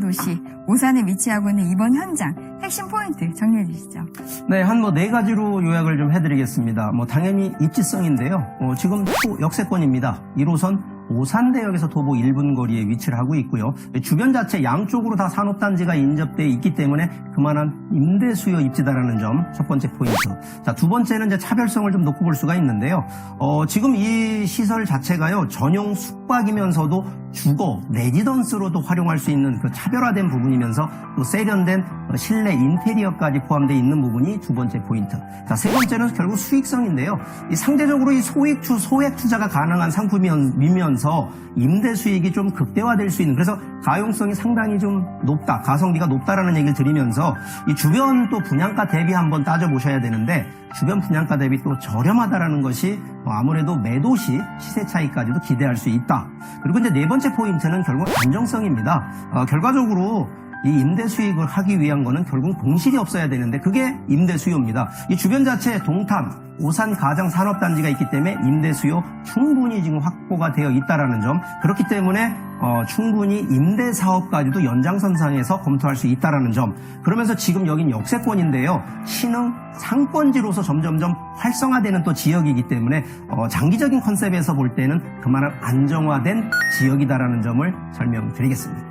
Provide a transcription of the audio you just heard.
도시 오산에 위치하고 있는 이번 현장 핵심 포인트 정리해 주시죠. 네, 한 뭐 네 가지로 요약을 좀 해드리겠습니다. 뭐 당연히 입지성인데요. 어, 지금 또 역세권입니다. 1호선 오산대역에서 도보 1분 거리에 위치를 하고 있고요. 주변 자체 양쪽으로 다 산업단지가 인접돼 있기 때문에 그만한 임대 수요 입지다라는 점 첫 번째 포인트. 자, 두 번째는 이제 차별성을 좀 놓고 볼 수가 있는데요. 어, 지금 이 시설 자체가요, 전용 숙박이면서도 주거, 레지던스로도 활용할 수 있는 그 차별화된 부분이면서 또 세련된 어, 실내 인테리어까지 포함되어 있는 부분이 두 번째 포인트. 자, 세 번째는 결국 수익성인데요. 이 상대적으로 이 소액 투, 소액 투자가 가능한 상품이면서 임대 수익이 좀 극대화될 수 있는 그래서 가용성이 상당히 좀 높다, 가성비가 높다라는 얘기를 드리면서 이 주변 또 분양가 대비 한번 따져보셔야 되는데 주변 분양가 대비 또 저렴하다라는 것이 어, 아무래도 매도 시 시세 차이까지도 기대할 수 있다. 그리고 이제 네 번째 포인트는 결국 안정성입니다. 어, 결과적으로 이 임대 수익을 하기 위한 거는 결국 공실이 없어야 되는데 그게 임대 수요입니다. 이 주변 자체에 동탄, 오산 가장 산업단지가 있기 때문에 임대 수요 충분히 지금 확보가 되어 있다라는 점 그렇기 때문에 어, 충분히 임대 사업까지도 연장선상에서 검토할 수 있다라는 점 그러면서 지금 여긴 역세권인데요 신흥 상권지로서 점점점 활성화되는 또 지역이기 때문에 어, 장기적인 컨셉에서 볼 때는 그만한 안정화된 지역이다라는 점을 설명드리겠습니다.